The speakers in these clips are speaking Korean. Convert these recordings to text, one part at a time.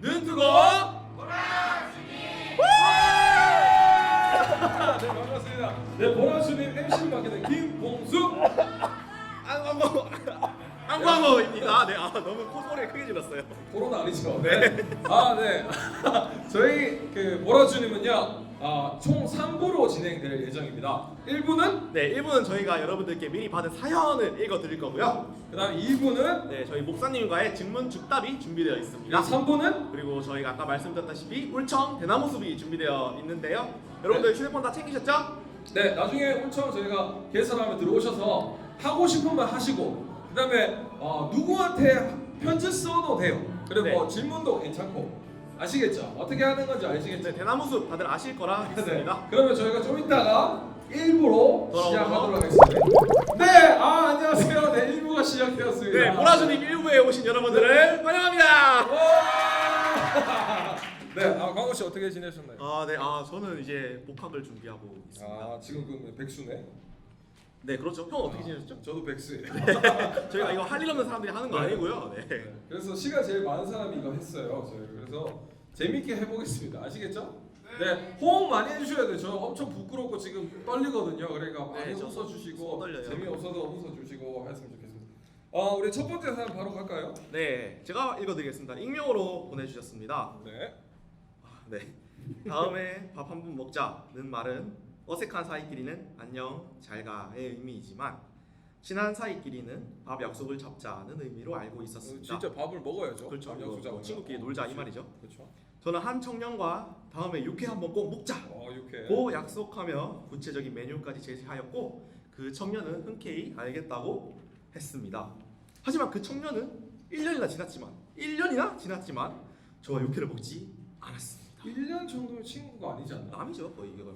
눈 뜨고 네 반갑습니다. 네 보라주님 MC를 맡게 된 김봉수. 안광호 안광호입니다. 네, 아 너무 콧소리 크게 질렀어요. 코로나 아니죠? 네. 아 네. 저희 그 보라주님은요. 아, 총 3부로 진행될 예정입니다. 1부는 네, 1부는 저희가 여러분들께 미리 받은 사연을 읽어 드릴 거고요. 그다음 2부는 네, 저희 목사님과의 질문 죽답이 준비되어 있습니다. 3부는 그리고 저희가 아까 말씀드렸다시피 울청 대나무 숲이 준비되어 있는데요. 여러분들 휴대폰 다 챙기셨죠? 네 나중에 엄청 저희가 개설하면 들어오셔서 하고 싶은 말 하시고 그다음에 어, 누구한테 편지 써도 돼요. 그리고 네. 뭐 질문도 괜찮고 아시겠죠? 어떻게 하는 건지 아시겠죠? 네, 대나무 숲 다들 아실 거라 네. 믿습니다. 그러면 저희가 좀 이따가 1부로 돌아오도록 시작하도록 하겠습니다. 네, 아 안녕하세요. 네, 1부가 시작되었습니다. 네, 보라주님 1부에 오신 여러분들을 환영합니다. 와! 네, 아 광호 씨 어떻게 지내셨나요? 아, 네, 아 저는 이제 복학을 준비하고 있습니다. 아 지금 그 백수네. 네, 그렇죠. 형 어떻게 지내셨죠? 저도 백수예요. 저희가 이거 할 일 없는 사람들이 하는 거 네. 아니고요. 네. 네. 그래서 시간 제일 많은 사람이 이거 했어요. 저희 그래서 재밌게 해보겠습니다. 아시겠죠? 네. 호응 많이 해주셔야 돼요. 저 엄청 부끄럽고 지금 떨리거든요. 그러니까 많이 네, 저 웃어주시고 떨려요. 재미없어도 웃어주시고 했으면 좋겠습니다. 아 우리 첫 번째 사연 바로 갈까요? 네, 제가 읽어드리겠습니다. 익명으로 보내주셨습니다. 네. 아, 네. 다음에 밥 한 번 먹자는 말은 어색한 사이끼리는 안녕 잘 가의 의미이지만 친한 사이끼리는 밥 약속을 잡자는 의미로 알고 있었습니다. 진짜 밥을 먹어야죠. 그렇죠. 밥 약속 친구끼리 놀자 이 말이죠. 그렇죠. 저는 한 청년과 다음에 육회 한번 꼭 먹자. 어 육회. 고 약속하며 구체적인 메뉴까지 제시하였고 그 청년은 흔쾌히 알겠다고 했습니다. 하지만 그 청년은 1년이나 지났지만 1년이나 지났지만 저와 육회를 먹지 않았습니다. 1년 정도면 친구가 아니지 않나? 남이죠 거의 이거.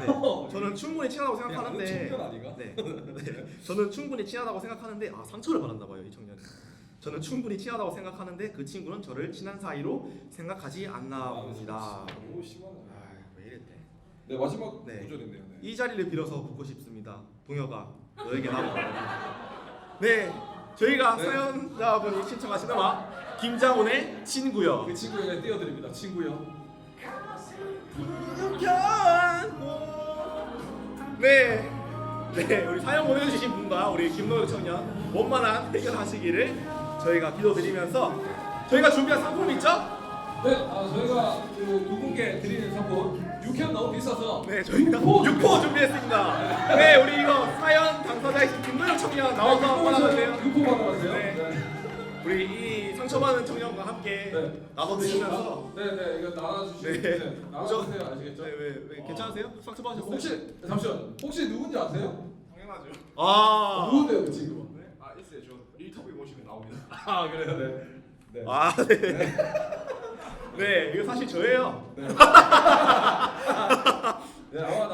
네. 저는 충분히 친하다고 생각하는데 청년 아니가? 네. 네. 저는 충분히 친하다고 생각하는데 아 상처를 받았나 봐요 이 청년이. 저는 충분히 친하다고 생각하는데 그 친구는 저를 친한 사이로 생각하지 않나 봅니다. 너무 심하네. 아왜 이랬대? 네 마지막 네. 구절인데요. 네. 이 자리를 빌어서 묻고 싶습니다. 동혁아, 너에게 나무. 네, 저희가 네. 사연자분이 신청하신 음악 김장훈의 친구요. 그 친구에게 띄워드립니다. 친구요. 네, 네, 우리 사연 보내주신 분과 우리 김노혁 청년 원만한 해결하시기를 저희가 기도드리면서 저희가 준비한 상품 있죠? 네, 아, 저희가 그두 분께 드리는 상품 육회는 너무 비싸서 네, 저희가 육포! 육포 준비했습니다. 네, 우리 이거 사연 당사자이신 김노혁 청년 나와서 받아주세요. 육포 받아가세요. 네. 네. 우리 이 상처받은 청년과 함께 네. 나눠 드시면서 네, 네, 이거 나눠주시고 네. 네. 나눠주세요. 아시겠죠? 네, 왜, 왜 괜찮으세요? 상처 받으셨어요? 혹시 잠시만 혹시 누군지 아세요? 당연하죠. 아, 누군데요, 그 친구? 네? 아 있어요. 저 인터뷰 보시면 나옵니다. 아 그래요, 네. 네. 아, 네. 네, 이거 사실 저예요. 네. 네, 아마 네.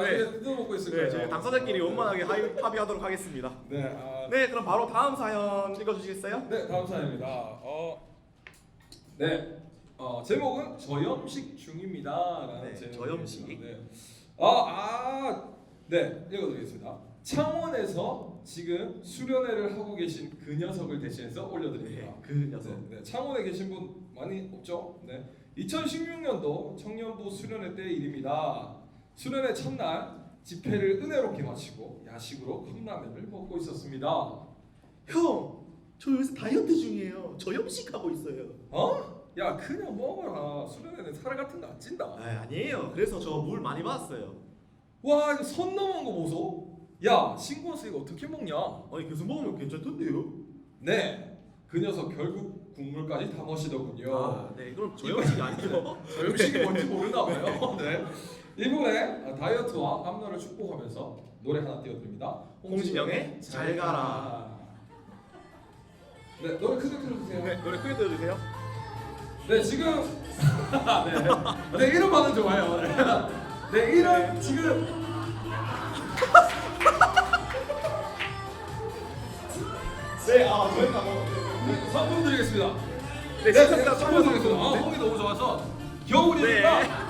있을 네, 거예요. 저희 당사자끼리 원만하게 하이, 합의하도록 하겠습니다. 네, 아, 네, 그럼 바로 다음 사연 읽어주시겠어요? 네, 다음 사연입니다. 어, 네, 어, 제목은 저염식 중입니다라는 네, 제목입니다. 저염식. 네. 아, 아, 네, 읽어드리겠습니다. 창원에서 지금 수련회를 하고 계신 그 녀석을 대신해서 올려드립니다. 네, 그 녀석. 네, 네, 창원에 계신 분 많이 없죠? 네. 2016년도 청년부 수련회 때 일입니다. 수련회 첫날 집회를 은혜롭게 마치고 야식으로 컵라면을 먹고 있었습니다. 형, 저 요새 다이어트 중이에요. 저 염식하고 있어요. 어? 야 그냥 먹어라. 수련회는 살 같은 거 안 찐다. 아, 아니에요. 그래서 저 물 많이 받았어요. 와 이거 선 넘은 거 보소. 야 신고서 이거 어떻게 먹냐? 아니, 계속 먹으면 괜찮던데요? 네. 그 녀석 결국 국물까지 다 마시더군요. 아, 네, 그럼 저 염식이 아니죠? 저 음식이 뭔지 모르나 봐요. 네. 이번에 다이어트와 앞날을 축복하면서 노래 하나 띄워드립니다. 홍진영의 잘 가라. 네, 노래 크게 틀어주세요. 네, 노래 크게 들어주세요. 네, 지금 네, 네 이런 반응 좋아요. 네, 이런 지금 네, 아, 저희가 뭐. 네, 상품 드리겠습니다. 네, 네, 진짜 상품 드리겠습니다. 아, 홍이 너무 좋아서 겨울이니까.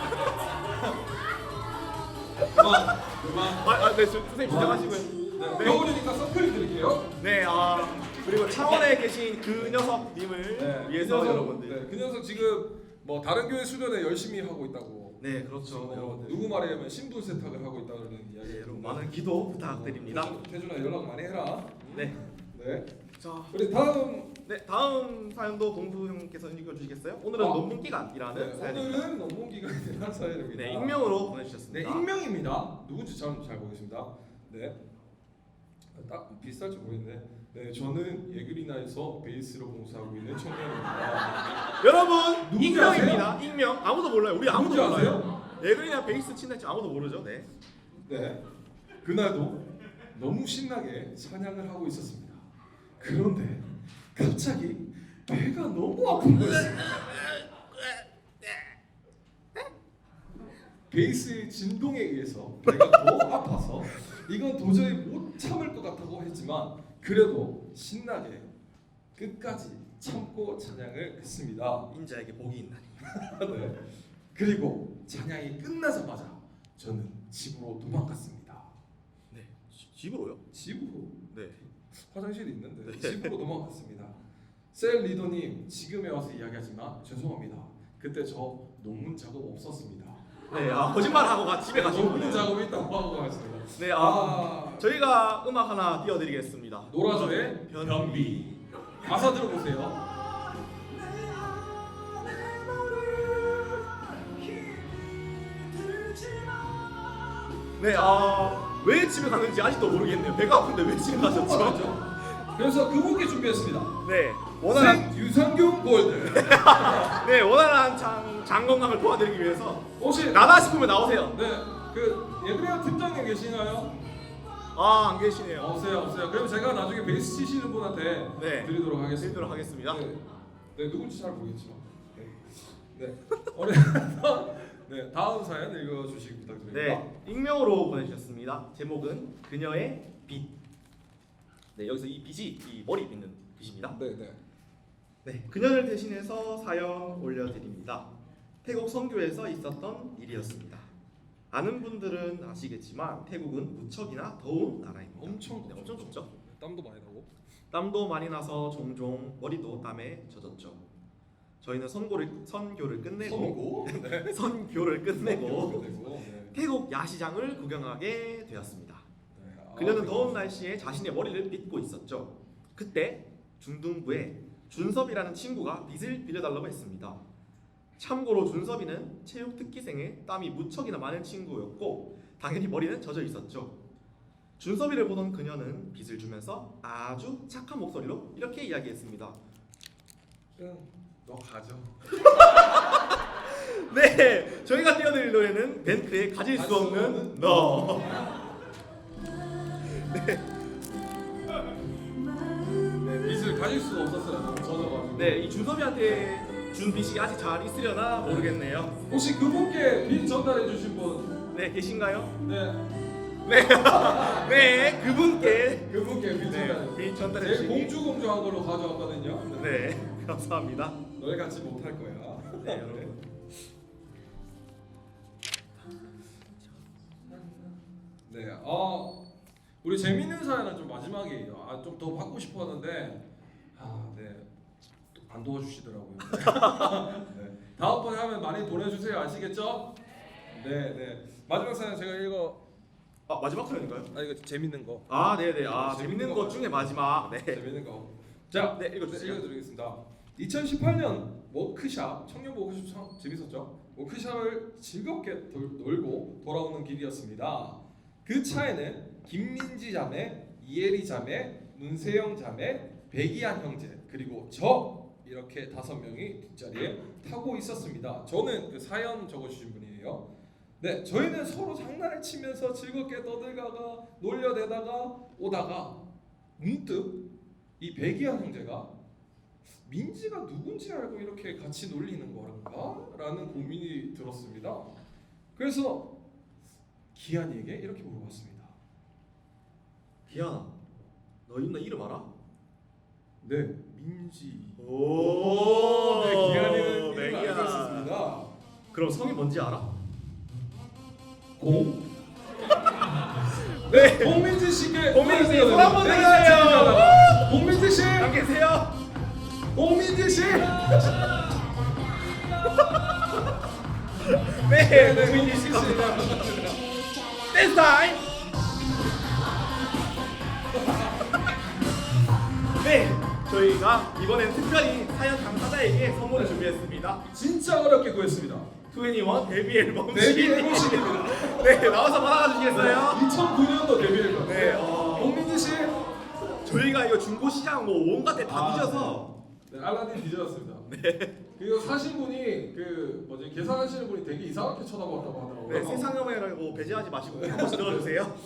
네. 아, 아, 네, 저- 선생님 긴장하시고요. 네, 겨울이니까 선크림 드릴게요. 네, 아 그리고 창원에 계신 그 녀석님을 네, 위해서 그 녀석, 여러분들. 네, 그 녀석 지금 뭐 다른 교회 수련회 열심히 하고 있다고. 네, 그렇죠. 뭐 여러분들. 누구 말에 의하면 신분 세탁을 하고 있다는 이야기. 네, 여러분 많은 기도 부탁드립니다. 어, 태준, 태준아 연락 많이 해라. 네. 네. 자, 우리 다음 네 다음 사연도 동수 형께서 읽어주시겠어요? 오늘은 아. 논문 기간이라는 네, 사연입니다. 오늘은 논문 대한 사연입니다. 네, 익명으로 네, 보내주셨습니다. 익명입니다. 누군지 잘, 잘 모르겠습니다. 네. 딱 비슷할지 모르겠네. 네, 저는 예그리나에서 베이스로 봉사하고 있는 청년입니다. 여러분 누군지 익명입니다. 익명 아무도 몰라요. 우리 아무도 누군지 몰라요. 예그리나 베이스 친할지 아무도 모르죠. 네. 네. 그날도 너무 신나게 사냥을 하고 있었습니다. 그런데 갑자기 배가 너무 아픈 거였습니다. 베이스의 진동에 의해서 배가 더 아파서 이건 도저히 못 참을 것 같다고 했지만 그래도 신나게 끝까지 참고 찬양을 했습니다. 인자에게 복이 있나니. 네. 그리고 찬양이 끝나자마자 저는 집으로 도망갔습니다. 네. 지- 집으로요? 집으로 네. 화장실이 있는데 네. 집으로 도망갔습니다. 셀 리더님 지금에 와서 이야기하지만 죄송합니다. 그때 저 논문 작업 없었습니다. 네. 아 거짓말 하고 가 집에 가신 논문 분은. 작업 있다고 하고 갔습니다. 네. 아, 아 저희가 음악 하나 띄워드리겠습니다. 노라조의 변비 가사 들어보세요. 네. 아 왜 집에 갔는지 아직도 모르겠네요. 배가 아픈데 왜 집에 가셨죠? 그래서 그분께 준비했습니다. 네. 원활한 생 유산균 골드. 네 원활한 장, 장 건강을 도와드리기 위해서 혹시 나다 싶으면 나오세요. 네, 그 예그레아 팀장님 계시나요? 아 안 계시네요. 없어요, 없어요. 그럼 제가 나중에 베이스 치시는 분한테 네. 드리도록 하겠습니다. 드리도록 하겠습니다. 네, 네 누군지 잘 모르겠지만. 네, 네. 우리 네 다음 사연 읽어주시기 부탁드립니다. 네, 익명으로 보내주셨습니다. 제목은 그녀의 빛. 네, 여기서 이 빛이 이 머리 있는 빛입니다. 네, 네. 네, 그녀를 대신해서 사연 올려드립니다. 태국 선교에서 있었던 일이었습니다. 아는 분들은 아시겠지만 태국은 무척이나 더운 나라입니다. 엄청 네, 엄청 춥죠. 땀도 많이 나고. 땀도 많이 나서 종종 머리도 땀에 젖었죠. 저희는 선고를 선교를 끝내고 선고. 네. 선교를 끝내고 끝내고. 네. 태국 야시장을 구경하게 되었습니다. 네. 아, 그녀는 더운 날씨에 자신의 머리를 빗고 있었죠. 그때 중등부에 준섭이라는 친구가 빗을 빌려달라고 했습니다. 참고로 준섭이는 체육 특기생에 땀이 무척이나 많은 친구였고 당연히 머리는 젖어 있었죠. 준섭이를 보던 그녀는 빗을 주면서 아주 착한 목소리로 이렇게 이야기했습니다. 응, 너 가져. 네, 저희가 띄워드릴 노래는 벤트의 가질 수 없는 너. 네, 빚을 가질 수가 없었어요. 너무 젖어가지고. 네, 이 준섭이한테 준 빗이 아직 잘 있으려나 모르겠네요. 혹시 그분께 빚 전달해 주신 분? 네, 계신가요? 네. 네, 네, 그분께 그분께 빚 네, 전달. 전달해 제일 주시기. 공주 공주한 걸로 가져왔거든요. 네, 감사합니다. 너네 같이 못할 거야. 네, 여러분. 네, 어, 우리 재밌는 사연은 좀 마지막이에요. 아, 좀 더 받고 싶었는데, 아, 네, 또안 도와주시더라고요. 네. 다음번에 하면 많이 보내주세요. 아시겠죠? 네, 네. 마지막 사연 제가 읽어. 아 마지막 사연인가요? 아 이거 재밌는 거. 아, 네, 네. 아 재밌는 재밌는 거것 중에 마지막. 네. 재밌는 거. 자, 네, 읽어주세요. 읽어드리겠습니다. 2018년 워크샵 청년 워크샵 참 재밌었죠? 워크샵을 즐겁게 돌, 놀고 돌아오는 길이었습니다. 그 차에는 김민지 자매, 이혜리 자매, 문세영 자매, 백이한 형제 그리고 저 이렇게 다섯 명이 뒷자리에 타고 있었습니다. 저는 그 사연 적어주신 분이에요. 네, 저희는 서로 장난을 치면서 즐겁게 떠들다가 놀려대다가 오다가 문득 이 백이한 형제가 민지가 누군지 알고 이렇게 같이 놀리는 거란가? 라는 고민이 들었습니다. 그래서 기한이에게 이렇게 물어봤습니다. 기현아, 너 있나 이름 알아? 네, 민지. 오, 네, 기한이는 네, 이름을 알고 있었습니다. 그럼 성이 뭔지 알아? 공. 네. 공민지 씨께 공민지 씨, 손 한번 네, 내주세요. 공민지 씨, 안 계세요? 공민지 씨. 네, 네, 고민이 씨. 타임. 네, 저희가 이번엔 특별히 사연 당사자에게 선물을 준비했습니다. 진짜 어렵게 구했습니다. 21 데뷔 앨범 데뷔. 앨범입니다. 네, 나와서 받아가 주시겠어요? 2009년도 데뷔 앨범. 네, 어. 공민지 씨. 저희가 이거 중고 시장 뭐 온갖 데다 아, 뒤져서 네, 알라딘 뒤졌습니다. 네. 그리고 사신 분이 그 뭐지 계산하시는 분이 되게 이상하게 쳐다봤다고 하더라고요. 네, 세상염해라고 배제하지 마시고 한 번씩 넣어주세요.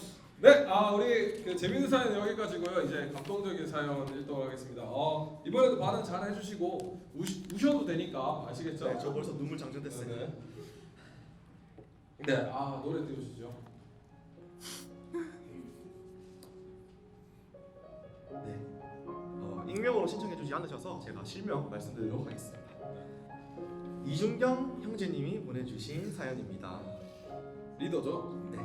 네, 아 우리 그 재밌는 사연 여기까지고요. 이제 감동적인 사연 읽도록 하겠습니다. 어 이번에도 반응 잘 해주시고 우시, 우셔도 되니까 아시겠죠? 네, 저 벌써 눈물 장전됐어요. 네. 네, 아 노래 띄워주시죠. 네. 어, 익명으로 신청해주지 않으셔서 제가 실명 말씀드리도록 하겠습니다. 이준경 형제님이 보내주신 사연입니다. 리더죠? 네.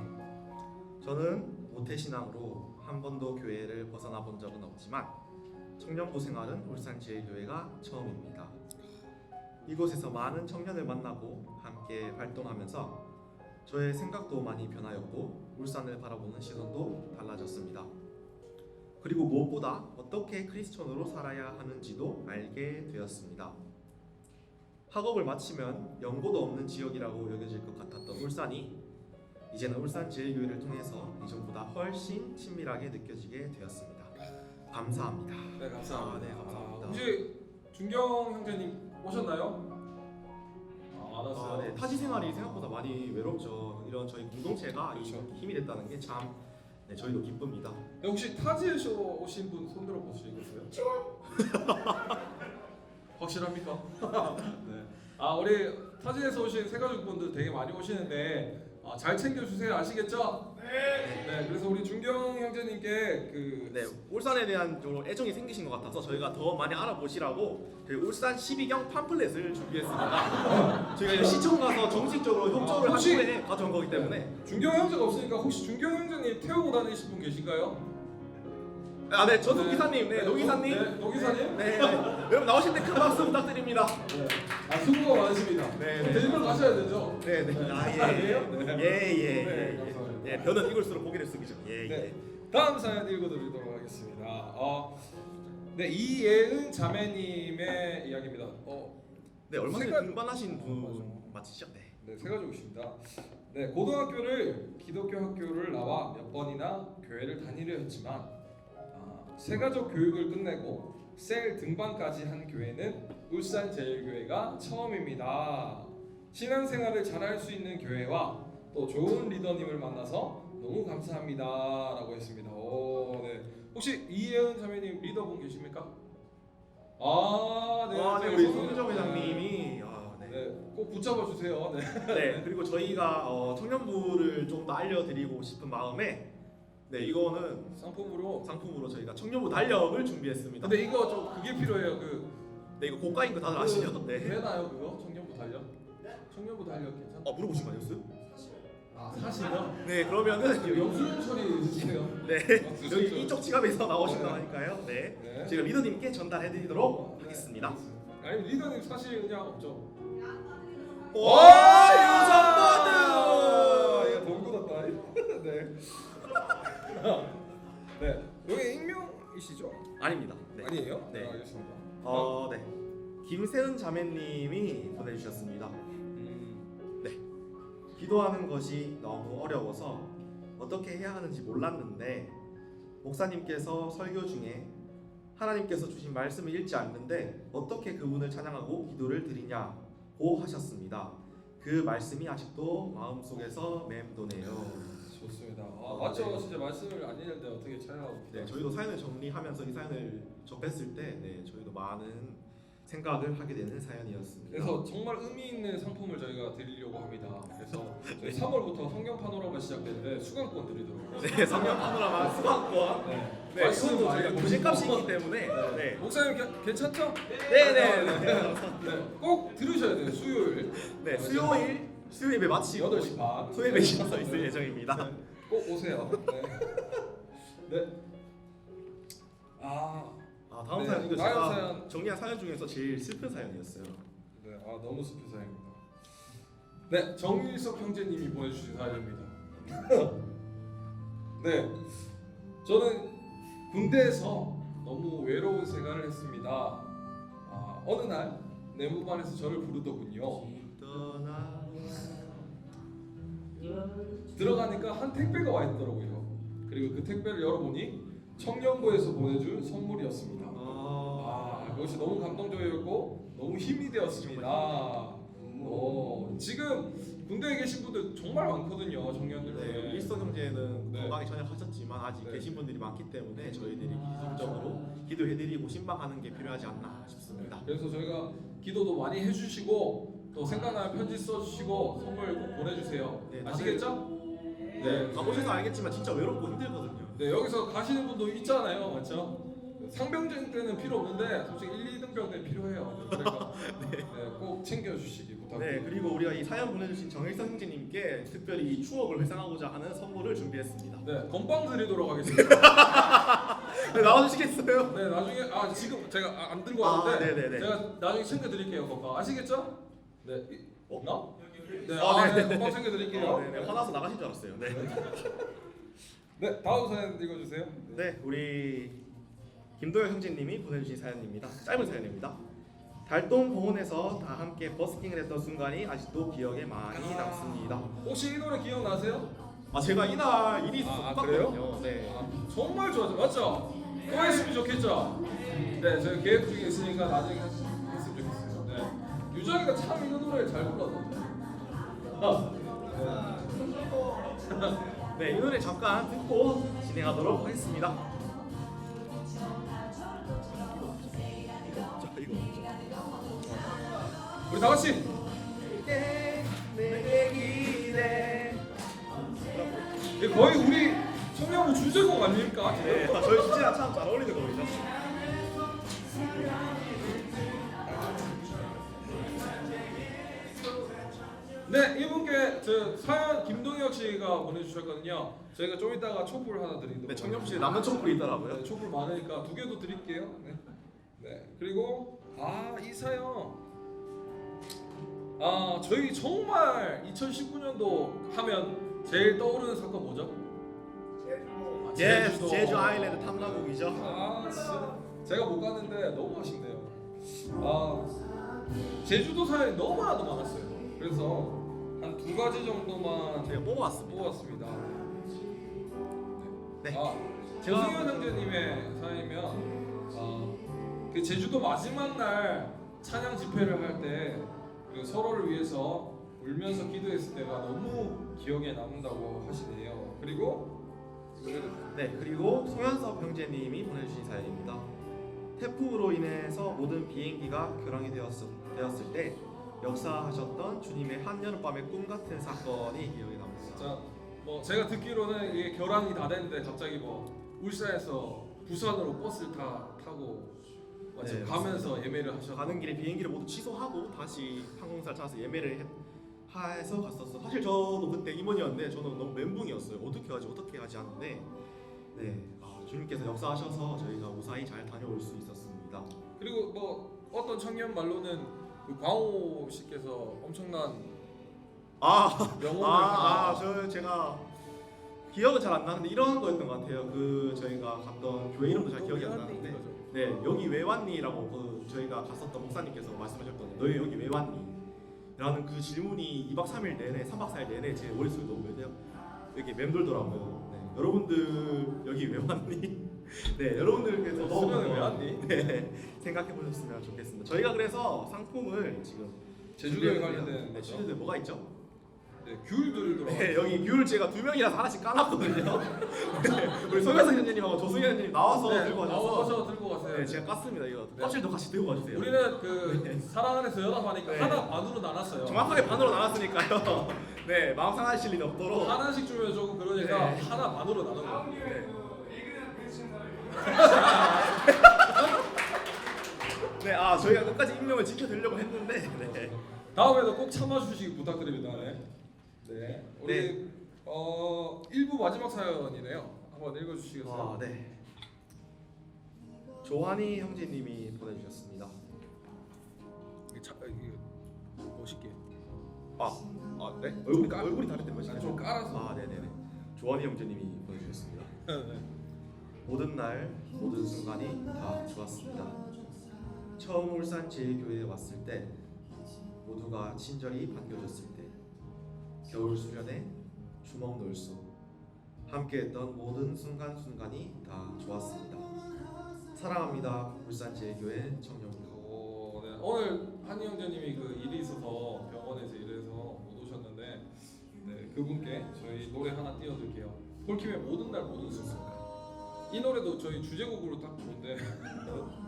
저는 모태신앙으로 한 번도 교회를 벗어나 본 적은 없지만 청년부 생활은 울산지혜교회가 처음입니다. 이곳에서 많은 청년을 만나고 함께 활동하면서 저의 생각도 많이 변하였고 울산을 바라보는 시선도 달라졌습니다. 그리고 무엇보다 어떻게 크리스천으로 살아야 하는지도 알게 되었습니다. 학업을 마치면 연고도 없는 지역이라고 여겨질 것 같았던 울산이 이제는 울산 제일교회를 통해서 이전보다 훨씬 친밀하게 느껴지게 되었습니다. 감사합니다. 네, 감사합니다. 아, 네, 감사합니다. 혹시 준경 형제님 오셨나요? 아, 안 왔어요. 아, 네. 타지 생활이 생각보다 많이 외롭죠. 이런 저희 공동체가 이 그렇죠. 힘이 됐다는 게참 네, 저희도 기쁩니다. 네, 혹시 타지에서 오신 분 손들어 보시겠어요? 확실합니까? 네. 아 우리 타지에서 오신 새가족 분들 되게 많이 오시는데 아, 잘 챙겨주세요 아시겠죠? 네. 네. 그래서 우리 준경 형제님께 그 네, 울산에 대한 좀 애정이 생기신 것 같아서 저희가 더 많이 알아보시라고 저희 울산 12경 팜플렛을 준비했습니다. 저희가 이제 시청 가서 정식적으로 협조를 아, 한 혹시- 후에 가져온 거기 때문에 준경 형제가 없으니까 혹시 준경 형제님 태우고 다니신 분 계신가요? 아, 네, 전노 네. 기사님, 네, 네, 노 기사님, 네, 노 기사님. 네, 네. 여러분 나오실 때 큰 박수 부탁드립니다. 네. 아 수고가 많으십니다. 네, 네. 데리러 가셔야 되죠. 네, 네, 아, 예, 아니에요? 예, 네. 예, 예, 네, 예, 감사합니다. 예, 예, 변은 익을수록 고개를 숙이죠. 예, 네. 예. 다음 사연 읽어드리도록 하겠습니다. 어, 네 이예은 자매님의 이야기입니다. 어, 네, 얼마 전에 등반하신 어, 분 맞으시죠? 네. 네, 세 가족이십니다. 네, 고등학교를 기독교 학교를 나와 몇 번이나 교회를 다니려 했지만 아, 세가족 교육을 끝내고 셀 등반까지 한 교회는 울산 제일교회가 처음입니다. 신앙생활을 잘할 수 있는 교회와 또 좋은 리더님을 만나서 너무 감사합니다 라고 했습니다. 오, 네. 혹시 이예은 자매님 리더분 계십니까? 아, 네. 아, 네, 우리 손정 회장님이 아, 네. 네, 꼭 붙잡아 주세요. 네. 네, 그리고 저희가 어, 청년부를 좀 더 알려드리고 싶은 마음에 네, 이거는 상품으로 상품으로 저희가 청년부 달력을 준비했습니다. 근데 이거 좀 그게 필요해요. 그 네, 이거 고가인 거 다들 아시죠? 그 네. 되나요 그거 청년부 달력? 청년부 달력 괜찮아? 어, 물어보신 거 아니었어요? 아 사실요? 네, 그러면은 영수증 처리 해주세요. 네, 여기 이쪽 지갑에서 나오신다고 하니까요. 네, 네. 제가 리더님께 전달해드리도록 네, 하겠습니다. 아니 리더님 사실 그냥 없죠. 오, 유성버드! 예, 돈 굳었다. 네. 네. 여기 익명이시죠? 아닙니다. 네. 아니에요? 네. 알겠습니다. 어, 네. 김세은 자매님이 보내주셨습니다. 음, 기도하는 것이 너무 어려워서 어떻게 해야 하는지 몰랐는데 목사님께서 설교 중에 하나님께서 주신 말씀을 읽지 않는데 어떻게 그분을 찬양하고 기도를 드리냐고 하셨습니다. 그 말씀이 아직도 마음속에서 맴도네요. 좋습니다. 아, 어, 맞죠? 네. 진짜 말씀을 안 읽는데 어떻게 찬양하고 네, 저희도 사연을 정리하면서 이 사연을 접했을 때 네, 저희도 많은 생각을 하게 되는 사연이었습니다. 그래서 정말 의미 있는 상품을 저희가 드리려고 합니다. 그래서 저희 3월부터 성경 파노라마 시작되는데 수강권 드리도록. 네, 성경 파노라마 수강권 네. 네, 이것도 많이 저희가. 교실값이기 때문에 네. 목사님 게- 괜찮죠? 네, 네, 네. 네. 꼭 들으셔야 돼요. 수요일 네, 수요일 수요 예배 마치고 8시 반. 소예배 시간서 있을 예정입니다. 네. 꼭 오세요. 네. 네. 아, 아 다음 네, 사연 이거 다음 제가 사연. 정리한 사연 중에서 제일 슬픈 사연이었어요. 네, 아 너무 슬픈 사연입니다. 네, 정일석 형제님이 보내주신 사연입니다. 네, 저는 군대에서 너무 외로운 생활을 했습니다. 아, 어느 날 내무반에서 저를 부르더군요. 들어가니까 한 택배가 와 있더라고요. 그리고 그 택배를 열어보니 청년부에서 보내준 선물이었습니다. 아, 아, 그것이 너무 감동적이었고 너무 힘이 되었습니다. 어, 지금 군대에 계신 분들 정말 많거든요, 청년들 네. 일선 형제는 네. 건강에 전역하셨지만 아직 네. 계신 분들이 많기 때문에 저희들이 기술적으로 기도해드리고 신방하는 게 필요하지 않나 싶습니다. 그래서 저희가 기도도 많이 해주시고 또 생각나면 편지 써주시고 선물 꼭 보내주세요. 네, 다들- 아시겠죠? 네, 가보셔서 알겠지만 진짜 외롭고 힘들거든요. 네, 여기서 가시는 분도 있잖아요, 맞죠? 상병전 때는 필요 없는데 솔직히 1, 2등병 때 필요해요. 그러니까 네, 꼭 챙겨주시기 네, 부탁드립니다. 그리고 우리가 이 사연 보내주신 정일선 형제님께 특별히 이 추억을 회상하고자 하는 선물을 준비했습니다. 네, 건빵 드리도록 하겠습니다. 네, 나와주시겠어요? 네, 나중에 아 지금 제가 아, 안 들고 아, 왔는데 네네네. 제가 나중에 챙겨드릴게요, 건빵. 아시겠죠? 네, 이- 어? 나? 네, 아, 아, 네, 네, 건빵 챙겨드릴게요. 아, 네, 네, 화나서 나가신 줄 알았어요. 네. 네, 다음 사연 읽어주세요. 네, 우리 김도현 형제님이 보내주신 사연입니다. 짧은 사연입니다. 달동 공원에서 다 함께 버스킹을 했던 순간이 아직도 기억에 많이 남습니다. 혹시 이 노래 기억나세요? 아 제가 이날 일이 있어서 아, 못 그래요? 봤거든요. 네. 아, 정말 좋아져, 맞죠? 또 했으면 좋겠죠? 네, 저희 계획 중에 있으니까 나중에. 네, 유정이가 참 이 노래를 잘. 아, 네, 이 노래 잠깐 듣고 진행하도록 하겠습니다. 이거 없죠, 이거 없죠. 우리 다 같이. 이게 거의 우리 청년부 주제곡 아닙니까? 네, 저희 주제랑 참 잘 어울리는 곡이죠. 네, 이분께 저 사연 김동혁 씨가 보내주셨거든요. 저희가 좀 이따가 촛불 하나 드리도록. 네, 청렴실에 남은 촛불이 있더라고요. 네, 촛불 많으니까 두 개도 드릴게요. 네. 네. 그리고 아 이 사연. 아 저희 정말 2019년도 하면 제일 떠오르는 사건 뭐죠? 아, 예, 제주도. 제주 아일랜드 탐라국이죠. 아 진짜 제가 못 갔는데 너무 아쉽네요. 아 제주도 사연이 너무나도 많았어요. 그래서 한 두 가지 정도만 제가 뽑아왔습니다. 뽑았습니다. 네. 아, 제가- 조승현 형제님의 사연이면 아, 그 제주도 마지막 날 찬양 집회를 할 때 그 서로를 위해서 울면서 기도했을 때가 너무 기억에 남는다고 하시네요. 그리고 네, 그리고 송현섭 형제님이 보내주신 사연입니다. 태풍으로 인해서 모든 비행기가 결항이 되었을, 되었을 때 역사하셨던 주님의 한여름밤의 꿈 같은 사건이 기억에 남습니다. 자, 뭐 제가 듣기로는 이게 결항이 다 됐는데 갑자기 뭐 울산에서 부산으로 버스를 다 타고 맞죠? 네, 가면서 예매를 하셨. 가는 길에 비행기를 모두 취소하고 다시 항공사를 찾아서 예매를 해, 해서 갔었어. 사실 저도 그때 임원이었는데 저는 너무 멘붕이었어요. 어떻게 하지 어떻게 하지 하는데 네 아, 주님께서 역사하셔서 저희가 무사히 잘 다녀올 수 있었습니다. 그리고 뭐 어떤 청년 말로는 그 광호 씨께서 엄청난 아 영혼을 아, 아, 하나- 저 제가 기억은 잘 안 나는데 이런 거였던 것 같아요. 그 저희가 갔던 교회 이름도 잘 기억이 안 나는데, 거죠. 네 여기 왜 왔니?라고 그 저희가 갔었던 목사님께서 말씀하셨거든요. 너희 여기 왜 왔니? 라는 그 질문이 2박 3일 내내, 3박 4일 내내 제 머릿속에 너무 매대요. 이렇게 맴돌더라고요. 네, 여러분들 여기 왜 왔니? 네, 여러분들께서 수련회 왜 왔니? 네, 생각해 보셨으면 좋겠습니다. 저희가 그래서 상품을 지금 제주도에 준비했는데요. 관련된 네, 거죠? 제주도에 뭐가 있죠? 네, 귤 들더라고요. 네, 여기 귤을 제가 두 명이라서 하나씩 까놨거든요. 네, 우리 송현석 선생님하고 조승현 선생님 나와서 네, 들고 가셔서 나와서 들고 가세요. 네, 제가 깠습니다. 이거 네. 껍질도 같이 들고 가주세요. 우리는 그 네. 사랑 안에서 연합하니까 네. 하나 반으로 나눴어요. 정확하게 반으로 나눴으니까요. 네, 마음 상하실 일 없도록. 하나씩 주면 조금 그러니까 네. 하나 반으로 거. 네, 아 저희가 끝까지 임명을 지켜드리려고 했는데, 네. 다음에도 꼭 참아주시기 부탁드립니다. 네. 네. 우리 네. 어 1부 마지막 사연이네요. 한번 읽어주시겠어요? 아, 네. 조한이 형제님이 보내주셨습니다. 이게 자, 이게 멋있게. 아, 아 네? 얼굴이 얼굴이 다른데 아, 멋있네. 좀 깔아서. 아, 네네네. 조원희 형제님이 보내주셨습니다. 네. 모든 날 모든 순간이 다 좋았습니다. 처음 울산 제일교회에 왔을 때 모두가 친절히 반겨줬을 때 겨울 수련회 주먹 놀수 함께했던 모든 순간순간이 다 좋았습니다. 사랑합니다. 울산 제일교회 청년부. 오, 네. 오늘 한희 형제님이 그 일이 있어서 병원에서 일해서 못 오셨는데 네, 그분께 저희 노래 하나 띄워드릴게요. 폴킴의 모든 날 모든 순간. 이 노래도 저희 주제곡으로 딱 좋은데.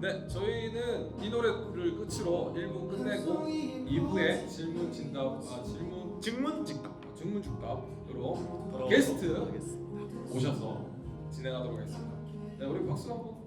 네, 저희는 이 노래를 끝으로 1부 끝내고 2부에 질문 진답, 아 질문 증문 직답. 질문 돌아오도록 게스트 하겠습니다. 오셔서 진행하도록 하겠습니다. 네, 우리 박수 한번